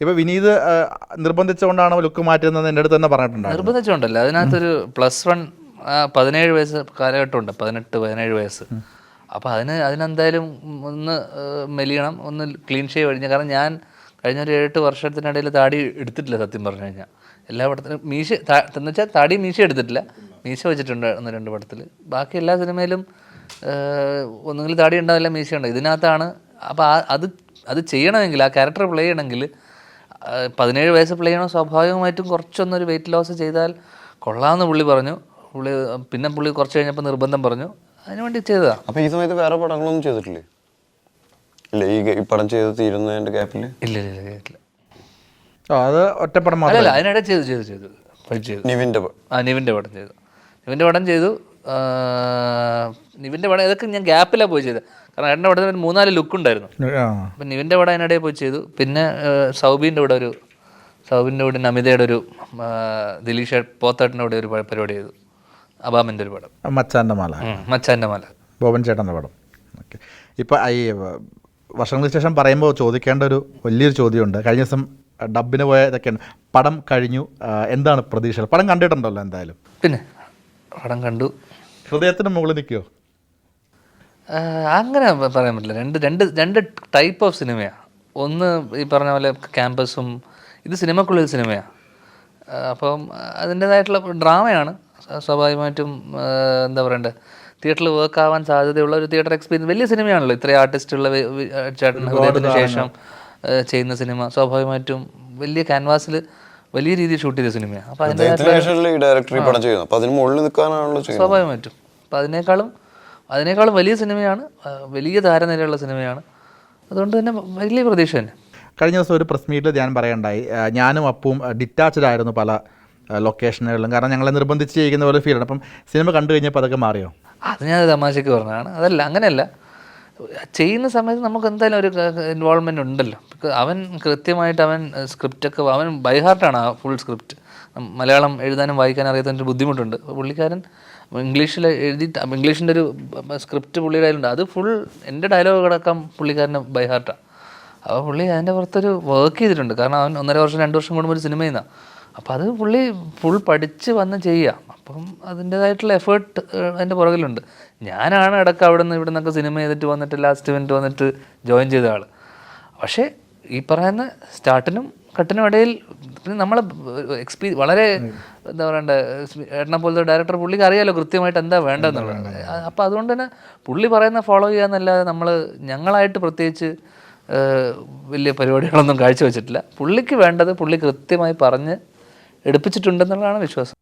ഇപ്പൊ വിനീത് നിർബന്ധിച്ചുകൊണ്ടാണോ ലുക്ക് മാറ്റുന്നത് എന്റെ അടുത്ത് തന്നെ പറഞ്ഞിട്ടുണ്ട് നിർബന്ധിച്ചുകൊണ്ടല്ല. അതിനകത്തൊരു പ്ലസ് വൺ പതിനേഴ് വയസ്സ് കാലഘട്ടമുണ്ട്. പതിനെട്ട് പതിനേഴ് വയസ്സ്. അപ്പോൾ അതിന് അതിനെന്തായാലും ഒന്ന് മെലിയണം ഒന്ന് ക്ലീൻ ഷേവ് കഴിഞ്ഞാൽ കാരണം ഞാൻ കഴിഞ്ഞ ഒരു ഏഴെട്ട് വർഷത്തിനിടയിൽ താടി എടുത്തിട്ടില്ല സത്യം പറഞ്ഞു കഴിഞ്ഞാൽ. എല്ലാ പടത്തിലും മീശ എന്ന് വെച്ചാൽ താടി മീശ എടുത്തിട്ടില്ല. മീശ വെച്ചിട്ടുണ്ട് ഒന്ന് രണ്ട് പടത്തിൽ ബാക്കി എല്ലാ സിനിമയിലും ഒന്നുകിൽ താടി ഉണ്ടാവില്ല മീശ ഉണ്ടാവും ഇതിനകത്താണ്. അപ്പോൾ അത് അത് ചെയ്യണമെങ്കിൽ ആ ക്യാരക്ടർ പ്ലേ ചെയ്യണമെങ്കിൽ പതിനേഴ് വയസ്സ് പ്ലേ ചെയ്യണം സ്വാഭാവികമായിട്ടും കുറച്ചൊന്നൊരു വെയിറ്റ് ലോസ് ചെയ്താൽ കൊള്ളാമെന്ന് പുള്ളി പറഞ്ഞു. പുള്ളി പിന്നെ പുള്ളി കുറച്ച് കഴിഞ്ഞപ്പോൾ നിർബന്ധം പറഞ്ഞു. അതിനുവേണ്ടി വേണ്ടി അപ്പോൾ അപ്പൊ ഈ സമയത്ത് വേറെ പടങ്ങളൊന്നും ചെയ്തിട്ടില്ലേ? ഇല്ല ഈ പടം ചെയ്ത് തീരുന്നതിന്റെ ഗ്യാപ്പിൽ ഇല്ല ഇല്ല ഇല്ല അത് ഒറ്റപ്പടം മാത്രം അല്ലല്ല അതിനിടെ ചെയ്തു ചെയ്തു ചെയ്തു. നിവിന്റെ ചെയ്തു. നിവിന്റെ പ- ആ നിവിന്റെ പടം ചെയ്തു. നിവിന്റെ പടം ചെയ്തു. നിവിന്റെ പടം ഇതൊക്കെ ഞാൻ ഗ്യാപ്പിലാണ് പോയി ചെയ്തത്. കാരണം ഏട്ടന്റെ പടത്തിന് ഒരു മൂന്നാൽ ലുക്ക് ഉണ്ടായിരുന്നു. അപ്പം നിവിന്റെ പടം അതിനിടെ പോയി ചെയ്തു. പിന്നെ സൗബിന്റെ കൂടെ ഒരു സൗബിന്റെ കൂടെ നമിതയുടെ ഒരു ദിലീഷ് പോത്തേട്ടന്റെ കൂടെ ഒരു പരിപാടി ചെയ്തു. അബാമിന്റെ ഒരു പടം. മച്ചാന്റെ മാല. മച്ചാന്റെ മാല. ബോബൻ ചേട്ടന്റെ പടം. ഓക്കെ. ഇപ്പം ഈ വർഷങ്ങൾക്ക് ശേഷം പറയുമ്പോൾ ചോദിക്കേണ്ട ഒരു വലിയൊരു ചോദ്യമുണ്ട്. കഴിഞ്ഞ ദിവസം ഡബിന് പോയ ഇതൊക്കെയാണ്. പടം കഴിഞ്ഞു എന്താണ് പ്രതീക്ഷകൾ? പടം കണ്ടിട്ടുണ്ടല്ലോ എന്തായാലും. പിന്നെ? പടം കണ്ടു. ഹൃദയത്തിന് മുകളിൽ നിൽക്കുമോ അങ്ങനെ പറയാൻ പറ്റില്ല. രണ്ട് രണ്ട് രണ്ട് ടൈപ്പ് ഓഫ് സിനിമയാണ് ഒന്ന് ഈ പറഞ്ഞ പോലെ ക്യാമ്പസും ഇത് സിനിമക്കുള്ളിൽ സിനിമയാണ് അപ്പം അതിന്റേതായിട്ടുള്ള ഡ്രാമയാണ് സ്വാ- സ്വാഭാവികമായിട്ടും എന്താ പറയണ്ടേ? തിയേറ്ററിൽ വർക്ക് ആവാൻ സാധ്യതയുള്ള ഒരു തിയേറ്റർ എക്സ്പീരിയൻസ് വലിയ സിനിമയാണല്ലോ ഇത്രയും ആർട്ടിസ്റ്റുള്ള ചേട്ടൻ ഹൃദയത്തിന് ശേഷം ചെയ്യുന്ന സിനിമ സ്വാഭാവികമായിട്ടും വലിയ ക്യാൻവാസിൽ വലിയ രീതിയിൽ ഷൂട്ട് ചെയ്ത സിനിമയാണ് അപ്പോൾ പറ്റും ഡയറക്ടർ ഈ പടം ചെയ്യുന്നത് അപ്പൊ അതിന് മുകളിൽ നിൽക്കാനാണല്ലോ ചെയ്യുന്നത്. സ്വാഭാവികമായിട്ടും അപ്പം അതിനേക്കാളും അതിനേക്കാളും വലിയ സിനിമയാണ് വലിയ താരനിരയുള്ള സിനിമയാണ് അതുകൊണ്ട് തന്നെ വലിയ പ്രതീക്ഷ തന്നെ. കഴിഞ്ഞ ദിവസം ഒരു പ്രസ് മീറ്റിൽ ഞാൻ പറയണ്ടായി. ഞാനും അപ്പവും ഡിറ്റാച്ച്ഡ് ആയിരുന്നു പല ലൊക്കേഷനുകളിലും കാരണം ഞങ്ങളെ നിർബന്ധിച്ച് ചെയ്യുന്ന പോലെ ഫീലാണ് അപ്പം സിനിമ കണ്ടു കഴിഞ്ഞപ്പോൾ അതൊക്കെ മാറിയോ? അത് ഞാൻ തമാശയ്ക്ക് പറഞ്ഞതാണ്. അതല്ല അങ്ങനെയല്ല. ചെയ്യുന്ന സമയത്ത് നമുക്ക് എന്തായാലും ഒരു ഇൻവോൾവ്മെന്റ് ഉണ്ടല്ലോ. അവൻ കൃത്യമായിട്ട് അവൻ സ്ക്രിപ്റ്റൊക്കെ അവൻ ബൈഹാർട്ടാണ് ആ ഫുൾ സ്ക്രിപ്റ്റ് മലയാളം എഴുതാനും വായിക്കാനും അറിയാത്തതിന്റെ ഒരു ബുദ്ധിമുട്ടുണ്ട്. പുള്ളിക്കാരൻ ഇംഗ്ലീഷിൽ എഴുതിയിട്ട് ഇംഗ്ലീഷിന്റെ ഒരു സ്ക്രിപ്റ്റ് പുള്ളിയുടെ കയ്യിലുണ്ട്. അത് ഫുൾ എന്റെ ഡയലോഗ് അടക്കം പുള്ളിക്കാരന്റെ ബൈഹാർട്ടാണ് അപ്പോൾ പുള്ളി അതിന്റെ പുറത്തൊരു വർക്ക് ചെയ്തിട്ടുണ്ട്. കാരണം അവൻ ഒന്നര വർഷം രണ്ട് വർഷം കൂടുമ്പോൾ ഒരു സിനിമ ചെയ്യുന്ന അപ്പോൾ അത് പുള്ളി ഫുൾ പഠിച്ച് വന്ന് ചെയ്യുക അപ്പം അതിന്റേതായിട്ടുള്ള എഫേർട്ട് അതിന്റെ പുറകിലുണ്ട്. ഞാനാണ് ഇടയ്ക്ക് അവിടെ നിന്ന് ഇവിടെ നിന്നൊക്കെ സിനിമ ചെയ്തിട്ട് വന്നിട്ട് ലാസ്റ്റ് മിനിറ്റ് വന്നിട്ട് ജോയിൻ ചെയ്ത ആൾ പക്ഷേ ഈ പറയുന്ന സ്റ്റാർട്ടിനും കട്ടിനും ഇടയിൽ പിന്നെ നമ്മളെ എക്സ്പീ വളരെ എന്താ പറയണ്ടേ ഏട്ടനെ പോലത്തെ ഡയറക്ടർ പുള്ളിക്ക് അറിയാലോ കൃത്യമായിട്ട് എന്താ വേണ്ടതെന്നുള്ളത്. അപ്പോൾ അതുകൊണ്ട് തന്നെ പുള്ളി പറയുന്ന ഫോളോ ചെയ്യാന്നല്ലാതെ നമ്മൾ ഞങ്ങളായിട്ട് പ്രത്യേകിച്ച് വലിയ പരിപാടികളൊന്നും കാഴ്ചവെച്ചിട്ടില്ല. പുള്ളിക്ക് വേണ്ടത് പുള്ളി കൃത്യമായി പറഞ്ഞ് എടുപ്പിച്ചിട്ടുണ്ടെന്നുള്ളതാണ് വിശ്വാസം.